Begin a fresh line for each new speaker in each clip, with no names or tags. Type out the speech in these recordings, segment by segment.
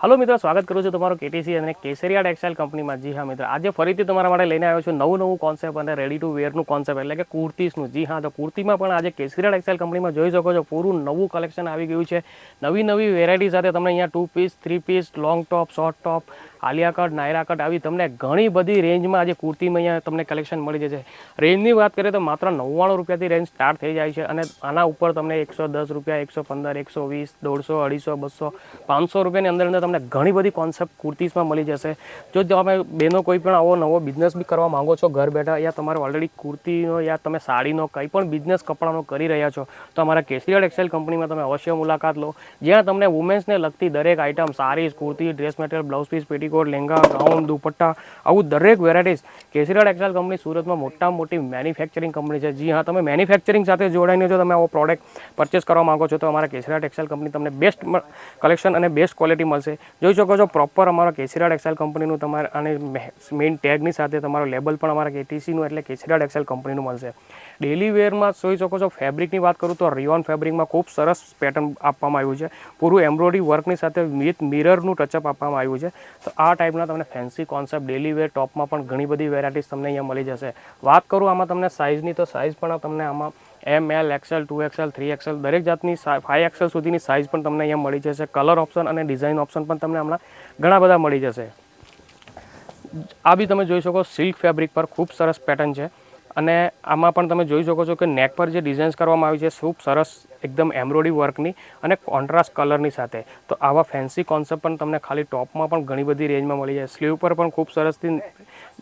હાલો મિત્રો, સ્વાગત કરું છું તમારું કેટીસી અને કેસરિયા ટેક્સટાઇલ કંપનીમાં. જી હા મિત્ર, આજે ફરીથી તમારા માટે લઈને આવ્યો છું નવું નવું કોન્સેપ્ટ અને રેડી ટુ વેરનું કોન્સેપ્ટ એટલે કે કુર્તીસનું. જી હા, તો કુર્તીમાં પણ આજે કેસરિયા ટેક્સટાઇલ કંપનીમાં જોઈ શકો છો, પૂરું નવું કલેક્શન આવી ગયું છે. નવી નવી વેરાયટી સાથે તમને અહીંયા two piece three piece long top short top Aaliya cut Naira cut આવી તમને ઘણી બધી રેન્જમાં આજે કુર્તીમાં અહીંયા તમને કલેક્શન મળી જશે. રેન્જની વાત કરીએ તો માત્ર નવ્વાણું રૂપિયાથી રેન્જ સ્ટાર્ટ થઈ જાય છે અને આના ઉપર તમને એકસો દસ રૂપિયા, એકસો પંદર, એકસો વીસ, દોઢસો, અઢીસો, બસો, પાંચસો રૂપિયાની અંદર અંદર તમને ઘણી બધી કોન્સેપ્ટ કુર્તીસમાં મળી જશે. જો તમે બેનો કોઈ પણ આવો નવો બિઝનેસ બી કરવા માંગો છો, ઘર બેઠા યા તમારે ઓલરેડી કુર્તીનો યા તમે સાડીનો કંઈ પણ બિઝનેસ કપડાનો કરી રહ્યા છો, તો અમારા કેસરિયા એક્સેલ કંપનીમાં તમે અવશ્ય મુલાકાત લો. જ્યાં તમને વુમેન્સને લગતી દરેક item saris, kurti dress material blouse piece petticoat lehenga, gown, dupatta, આવું દરેક વેરાયટીઝ કેસરિયા ટેક્સટાઇલ કંપની સુરતમાં મોટામાં મોટી મેન્યુફેક્ચરિંગ કંપની છે. જી હા, તમે મેન્યુફેક્ચરિંગ સાથે જોડાઈને જો તમે આવો પ્રોડક્ટ પરચેસ કરવા માંગો છો, તો અમારા કેસરિયા ટેક્સટાઇલ કંપની તમને બેસ્ટ કલેક્શન અને બેસ્ટ ક્વોલિટી મળશે. જોઈ શકો છો પ્રોપર અમારા કેસરિયા ટેક્સટાઇલ કંપનીનું તમારે અને મેઇન ટેગની સાથે તમારો લેબલ પણ અમારા કેટીસીનું એટલે કેસરિયા ટેક્સટાઇલ કંપનીનું મળશે. ડેલી વેરમાં જોઈ શકો છો ફેબ્રિકની વાત કરું તો રિયોન ફેબ્રિકમાં ખૂબ સરસ પેટર્ન આપવામાં આવ્યું છે. પૂરું એમ્બ્રોઇડરી વર્કની સાથે વિથ મિરરનું ટચઅપ આપવામાં આવ્યું છે. તો આ ટાઈપના તમને ફેન્સી કોન્સેપ્ટ ડેલી વેર ટોપમાં પણ ઘણી બધી વેરાયટીઝ તમને અહીંયા મળી જશે. વાત કરું આમાં તમને સાઇઝની તો સાઇઝ પણ તમને આમાં M L XL two XL three XL દરેક જાતની ફાઇવ એક્સેલ સુધીની સાઇઝ પણ તમને અહીંયા મળી જશે. કલર ઓપ્શન અને ડિઝાઇન ઓપ્શન પણ તમને હમણાં ઘણા બધા મળી જશે. આ બી તમે જોઈ શકો સિલ્ક ફેબ્રિક પર ખૂબ સરસ પેટર્ન છે. અને આમાં પણ તમે જોઈ શકો છો કે નેક પર જે ડિઝાઇન્સ કરવામાં આવી છે, ખૂબ સરસ એકદમ એમ્બ્રોઇડરી વર્કની અને કોન્ટ્રાસ્ટ કલરની સાથે. તો આવા ફેન્સી કોન્સેપ્ટ પણ તમને ખાલી ટોપમાં પણ ઘણી બધી રેન્જમાં મળી જાય. સ્લીવ પર પણ ખૂબ સરસથી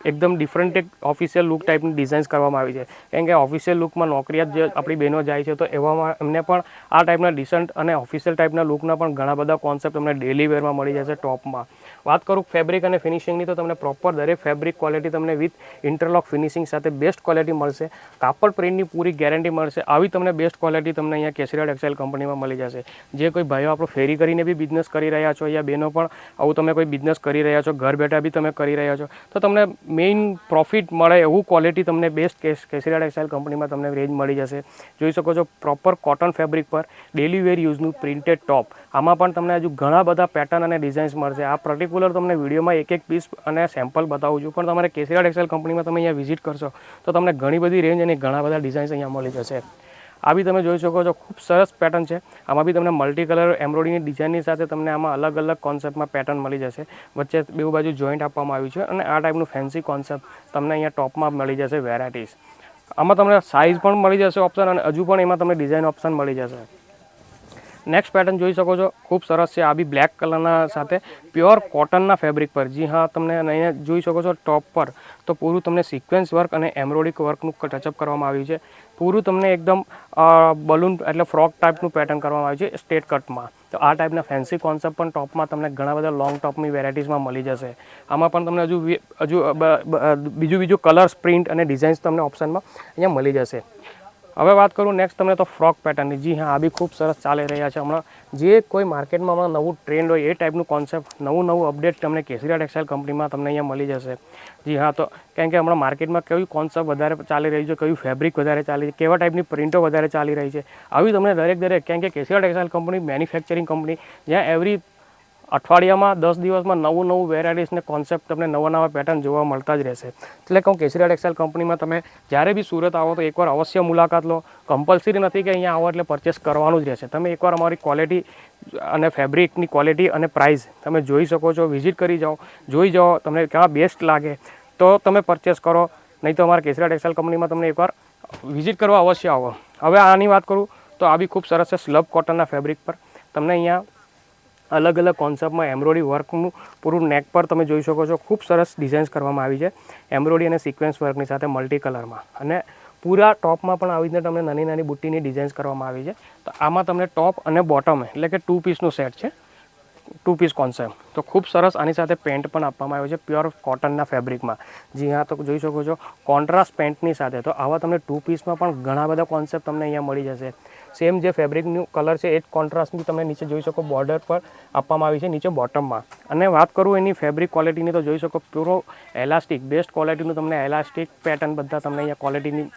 એકદમ ડિફરન્ટ એક ઓફિશિયલ લુક ટાઈપની ડિઝાઇન્સ કરવામાં આવી છે. કેમ કે ઓફિશિયલ લુકમાં નોકરિયાત જે આપણી બહેનો જાય છે, તો એવામાં એમને પણ આ ટાઈપના ડિસન્ટ અને ઓફિશિયલ ટાઈપના લુકના પણ ઘણા બધા કોન્સેપ્ટ તમને ડેલી વેરમાં મળી જશે ટોપમાં. વાત કરું ફેબ્રિક અને ફિનિશિંગની તો તમને પ્રોપર દરેક ફેબ્રિક ક્વોલિટી તમને વિથ ઇન્ટરલોક ફિનિશિંગ સાથે બેસ્ટ ક્વોલિટી મળશે. કાપડ પ્રિન્ટની પૂરી ગેરંટી મળશે. આવી તમને બેસ્ટ ક્વોલિટી તમને અહીંયા કેસરિયા એક્સાઇલ કંપનીમાં મળી જશે. જે કોઈ ભાઈઓ આપણો ફેરી કરીને બી બિઝનેસ કરી રહ્યા છો યા બહેનો પણ આવું તમે કોઈ બિઝનેસ કરી રહ્યા છો, ઘર બેઠા બી તમે કરી રહ્યા છો, તો તમને મેઇન પ્રોફિટ મળે એવું ક્વોલિટી તમને બેસ્ટ કેસ કેસરિયા એક્સાઇલ કંપનીમાં તમને રેન્જ મળી જશે. જોઈ શકો છો પ્રોપર કોટન ફેબ્રિક પર ડેલી વેર યુઝનું પ્રિન્ટેડ ટોપ આમાં પણ તમને હજુ ઘણા બધા પેટર્ન અને ડિઝાઇન્સ મળશે. આ પર્ટિક્યુલર તમને વિડીયોમાં એક એક પીસ અને સેમ્પલ બતાવું છું. પણ તમારે કેસરિયા એક્સાઇલ કંપનીમાં તમે અહીંયા વિઝિટ કરશો, તો તમને ઘણી બધી રેન્જ અને ઘણા બધા ડિઝાઇન્સ અહીંયા મળી જશે. આ બી તમે જોઈ શકો છો, ખૂબ સરસ પેટર્ન છે. આમાં બી તમને મલ્ટી કલર એમ્બ્રોઇડરીની ડિઝાઇનની સાથે તમને આમાં અલગ અલગ કોન્સેપ્ટમાં પેટર્ન મળી જશે. વચ્ચે બે બાજુ જોઈન્ટ આપવામાં આવ્યું છે અને આ ટાઈપનું ફેન્સી કોન્સેપ્ટ તમને અહીંયા ટોપમાં મળી જશે વેરાયટીઝ આમાં તમને સાઇઝ પણ મળી જશે ઓપ્શન અને હજુ પણ એમાં તમને ડિઝાઇન ઓપ્શન મળી જશે. નેક્સ્ટ પેટર્ન જોઈ શકો છો. ખૂબ સરસ છે. આ બી બ્લેક કલરના સાથે. પ્યોર કોટનના ફેબ્રિક પર. જી હા, તમને અહીંયા જોઈ શકો છો ટોપ પર. તો પૂરું તમને સિક્વન્સ વર્ક અને એમ્બ્રોઇડરી વર્કનું ટચઅપ કરવામાં આવ્યું છે. પૂરું તમને એકદમ બલૂન એટલે ફ્રોક ટાઈપનું પેટર્ન કરવામાં આવ્યું છે સ્ટેટ કટમાં તો આ ટાઈપના ફેન્સી કોન્સેપ્ટ પણ ટોપમાં તમને ઘણા બધા લોંગ ટોપની વેરાયટીઝમાં મળી જશે. આમાં પણ તમને હજુ હજુ બીજું બીજું કલર્સ પ્રિન્ટ અને ડિઝાઇન્સ તમને ઓપ્શનમાં અહીંયા મળી જશે. હવે વાત કરું નેક્સ્ટ તમને તો ફ્રોક પેટર્નની જી હા, આ બી ખૂબ સરસ ચાલી રહ્યા છે હમણાં. જે કોઈ માર્કેટમાં હમણાં નવું ટ્રેન્ડ હોય એ ટાઈપનું કોન્સેપ્ટ નવું નવું અપડેટ તમને કેસરિયા ટેક્સટાઇલ કંપનીમાં તમને અહીંયા મળી જશે. જી હા, તો કારણ કે હમણાં માર્કેટમાં કયું કોન્સેપ્ટ વધારે ચાલી રહ્યું છે, કયું ફેબ્રિક વધારે ચાલી છે, કેવા ટાઈપની પ્રિન્ટો વધારે ચાલી રહી છે. આવી તમને દરેક દરેક કારણ કે Kesariya textile company manufacturing company જ્યાં એવરી અઠવાડિયામાં દસ દિવસમાં નવું નવું વેરાયટીસને કોન્સેપ્ટ તમને નવા નવા પેટર્ન જોવા મળતા જ રહેશે. એટલે કહું કેસરિયા ટેક્સટાઇલ કંપનીમાં તમે જ્યારે બી સુરત આવો તો એકવાર અવશ્ય મુલાકાત લો. કમ્પલસરી નથી કે અહીંયા આવો એટલે પરચેસ કરવાનું જ રહેશે. તમે એકવાર અમારી ક્વોલિટી અને ફેબ્રિકની ક્વોલિટી અને પ્રાઇસ તમે જોઈ શકો છો વિઝિટ કરી જાઓ, જોઈ જાઓ તમને ક્યાં બેસ્ટ લાગે તો તમે પરચેસ કરો. નહીં તો અમારા કેસરિયા ટેક્સટાઇલ કંપનીમાં તમને એકવાર વિઝિટ કરવા અવશ્ય આવો. હવે આની વાત કરું તો આ બી ખૂબ સરસ છે સ્લબ કોટનના ફેબ્રિક પર. તમને અહીંયા અલગ અલગ કોન્સેપ્ટમાં એમ્બ્રોઇડરી વર્કનું પૂરું નેક પર તમે જોઈ શકો છો. ખૂબ સરસ ડિઝાઇન્સ કરવામાં આવી છે. એમ્બ્રોઇડરી અને સિક્વન્સ વર્કની સાથે મલ્ટી કલરમાં અને પૂરા ટોપમાં પણ આવી રીતે તમને નાની નાની બુટ્ટીની ડિઝાઇન્સ કરવામાં આવી છે. તો આમાં તમને ટોપ અને બોટમ એટલે કે ટુ પીસનું સેટ છે. ટુ પીસ કોન્સેપ્ટ તો ખૂબ સરસ આની સાથે પેન્ટ પણ આપવામાં આવ્યો છે પ્યોર કોટનના ફેબ્રિકમાં જી હા, તો જોઈ શકો છો કોન્ટ્રાસ્ટ પેન્ટની સાથે. તો આવા તમને ટુ પીસમાં પણ ઘણા બધા કોન્સેપ્ટ તમને અહીંયા મળી જશે. સેમ જે ફેબ્રિકનું કલર છે, એ જ કોન્ટ્રાસ્ટની તમે નીચે જોઈ શકો બોર્ડર પર આપવામાં આવી છે, નીચે બોટમમાં અને વાત કરું એની ફેબ્રિક ક્વોલિટીની તો જોઈ શકો પ્યોરો એલાસ્ટિક બેસ્ટ ક્વોલિટીનું તમને એલાસ્ટિક પેટર્ન બધા તમને અહીંયા ક્વોલિટીની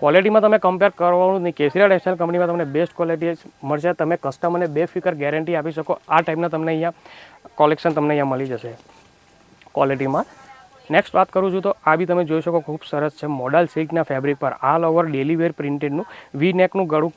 ક્વોલિટીમાં તમે કમ્પેર કરવાનું નહીં. કેસરિયા ટેક્સટાઇલ કંપનીમાં તમને બેસ્ટ ક્વોલિટી મળશે, તમે કસ્ટમરને બે ફિકર ગેરંટી આપી શકો. આ ટાઈપના તમને અહીંયા કોલેક્શન તમને અહીંયા મળી જશે ક્વોલિટીમાં નેક્સ્ટ વાત કરું છું તો આ બી તમે જોઈ શકો ખૂબ સરસ છે. મોડલ સિલ્કના ફેબ્રિક પર આલ ઓવર ડેલી વેર પ્રિન્ટેડનું વી નેકનું ગળું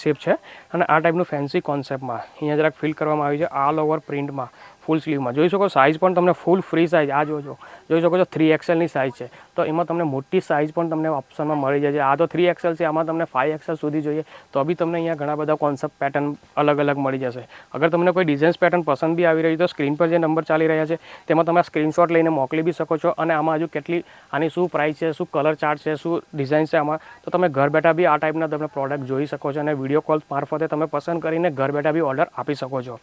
શેપ છે. અને આ ટાઈપનું ફેન્સી કોન્સેપ્ટમાં અહીંયા જરાક ફિલ કરવામાં આવ્યું છે. આલ ઓવર પ્રિન્ટમાં ફૂલ સ્લીવમાં જોઈ શકો સાઇઝ પણ તમને ફૂલ ફ્રી સાઇઝ આ જોજો. જોઈ શકો છો થ્રી એક્સેલની સાઇઝ છે. તો એમાં તમને મોટી સાઇઝ પણ તમને ઓપ્શનમાં મળી જાય છે. આ તો થ્રી એક્સેલ છે, આમાં તમને ફાઇવ એક્સેલ સુધી જોઈએ, તો બી તમને અહીંયા ઘણા બધા કોન્સેપ્ટ પેટર્ન અલગ અલગ મળી જશે. અગર તમને કોઈ ડિઝાઇન્સ પેટર્ન પસંદ બી આવી રહી તો સ્ક્રીન પર જે નંબર ચાલી રહ્યા છે, તેમાં તમે સ્ક્રીનશોટ લઈને મોકલી બી શકો છો અને આમાં હજુ કેટલી, આની શું પ્રાઇસ છે, શું કલર ચાર્ટ છે, શું ડિઝાઇન છે આમાં, તો તમે ઘર બેઠા બી આ ટાઈપના તમે પ્રોડક્ટ જોઈ શકો છો અને વીડિયો કોલ મારફતે તમે પસંદ કરીને ઘર બેઠા બી ઓર્ડર આપી શકો છો.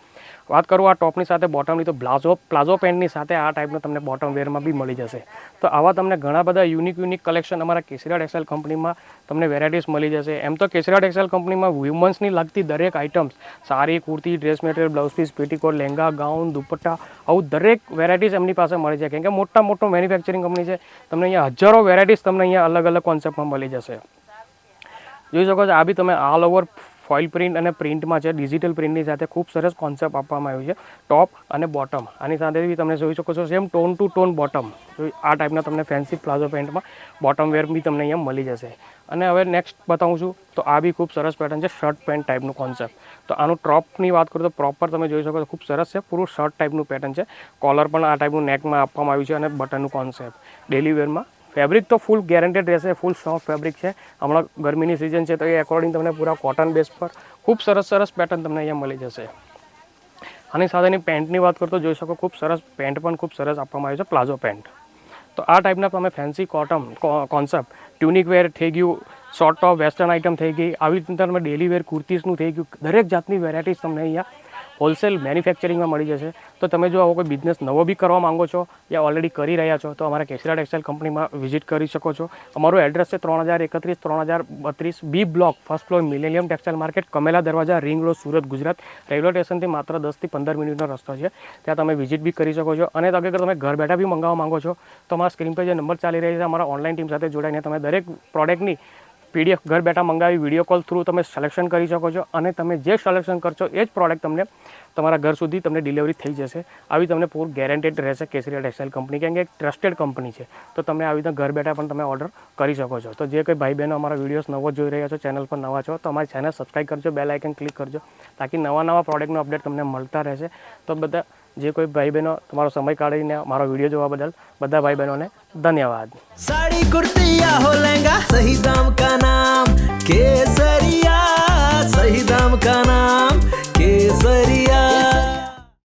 વાત કરું આ ટોપની સાથે બોટમની તો પ્લાઝો પ્લાઝો પેન્ટની સાથે આ ટાઈપનું તમને બોટમ વેરમાં બી મળી જશે. તો આવા તમને ઘણા બધા યુનિક યુનિક કલેક્શન અમારા કેસરીયા ટેક્સટાઇલ કંપનીમાં તમને વેરાયટીઝ મળી જશે. એમ તો કેસરીયા ટેક્સટાઇલ કંપનીમાં વુમન્સની લગતી દરેક items sari kurti dress material blouse piece petticoat lehenga gown dupatta, આવું દરેક વેરાયટીઝ એમની પાસે મળી જાય. કેમ કે મોટા, મોટો મેન્યુફેક્ચરિંગ કંપની છે. તમને અહીંયા હજારો વેરાયટીઝ તમને અહીંયા અલગ અલગ કોન્સેપ્ટમાં મળી જશે. જોઈ શકો છો, આ બી તમે ઓલ ઓવર ફોઇલ પ્રિન્ટ અને પ્રિન્ટમાં છે, ડિજિટલ પ્રિન્ટની સાથે ખૂબ સરસ કોન્સેપ્ટ આપવામાં આવ્યું છે, ટોપ અને બોટમ. આની સાથે બી તમે જોઈ શકો છો, same tone two tone bottom. આ ટાઈપના તમને ફેન્સી પ્લાઝો પેન્ટમાં બોટમ વેર બી તમને અહીંયા મળી જશે. અને હવે નેક્સ્ટ બતાવું છું, તો આ બી ખૂબ સરસ પેટર્ન છે, શર્ટ પેન્ટ ટાઈપનું કોન્સેપ્ટ તો આનું ટ્રોપની વાત કરું તો પ્રોપર તમે જોઈ શકો છો, ખૂબ સરસ છે, પૂરું શર્ટ ટાઈપનું પેટર્ન છે. કોલર પણ આ ટાઈપનું નેકમાં આપવામાં આવ્યું છે અને બટનનું કોન્સેપ્ટ ડેલી વેરમાં ફેબ્રિક તો ફૂલ ગેરંટેડ રહેશે ફૂલ સોફ્ટ ફેબ્રિક છે. હમણાં ગરમીની સિઝન છે, તો એ એકોર્ડિંગ તમને પૂરા કોટન બેઝ પર ખૂબ સરસ સરસ પેટર્ન તમને અહીંયા મળી જશે. આની સાથેની પેન્ટની વાત કરું તો જોઈ શકો, ખૂબ સરસ પેન્ટ પણ ખૂબ સરસ આપવામાં આવ્યું છે પ્લાઝો પેન્ટ તો આ ટાઈપના તમે fancy cotton concept tunic wear થઈ ગયું શોર્ટ ટોપ વેસ્ટર્ન આઇટમ થઈ ગઈ, આવી રીતે તમે ડેલી વેર કુર્તીસનું થઈ ગયું, દરેક જાતની વેરાયટીઝ તમને અહીંયા હોલસેલ મેન્યુફેક્ચરિંગમાં મળી જશે. તો તમે જો આવો કોઈ બિઝનેસ નવો બી કરવા માંગો છો યા ઓલરેડી કરી રહ્યા છો, તો અમારા કેસરા ટેક્સટાઇલ કંપનીમાં વિઝિટ કરી શકો છો. અમારું એડ્રેસ છે ત્રણ હજાર એકત્રીસ, ત્રણ હજાર બત્રીસ B block first floor millennium textile market Kamela Darwaja ring road Surat, Gujarat. Railway સ્ટેશનથી માત્ર દસથી પંદર મિનિટનો રસ્તો છે. ત્યાં તમે વિઝિટ બી કરી શકો છો. અને અગર તમે ઘર બેઠા બી મંગાવવા માંગો છો, તો અમારા સ્ક્રીન પર જે નંબર ચાલી રહ્યા છે, અમારા ઓનલાઈન ટીમ સાથે જોડાઈને તમે દરેક પ્રોડક્ટની પીડીએફ ઘર બેઠા મંગાવી વીડિયો કોલ થ્રુ તમે સિલેક્શન કરી શકો છો અને તમે જે સિલેક્શન કરશો એ જ પ્રોડક્ટ તમને તમારા ઘર સુધી તમને ડિલિવરી થઈ જશે. આવી તમને પૂર ગેરંટેડ રહેશે કેસરીયા ટેક્સટાઇલ કંપની કેમ કે એક ટ્રસ્ટેડ કંપની છે. તો તમે આવી રીતે ઘર બેઠા પણ તમે ઓર્ડર કરી શકો છો. તો જે કોઈ ભાઈ બહેનો અમારા વિડીયોઝ નવો જોઈ રહ્યા છો ચેનલ પર નવા છો, તો અમારી ચેનલ સબસ્ક્રાઈબ કરજો બેલ આઇકન ક્લિક કરજો, તાકી નવા નવા પ્રોડક્ટનો અપડેટ તમને મળતા રહેશે. તો બધા જે કોઈ ભાઈ બહેનો તમારો સમય કાઢીને મારો વીડિયો જોવા બદલ બધા ભાઈ બહેનોને ધન્યવાદ.
સાડી કુર્તિયા હો લેંગા સહી દામ કા નામ? કેસરિયા, સહી દામ કા નામ?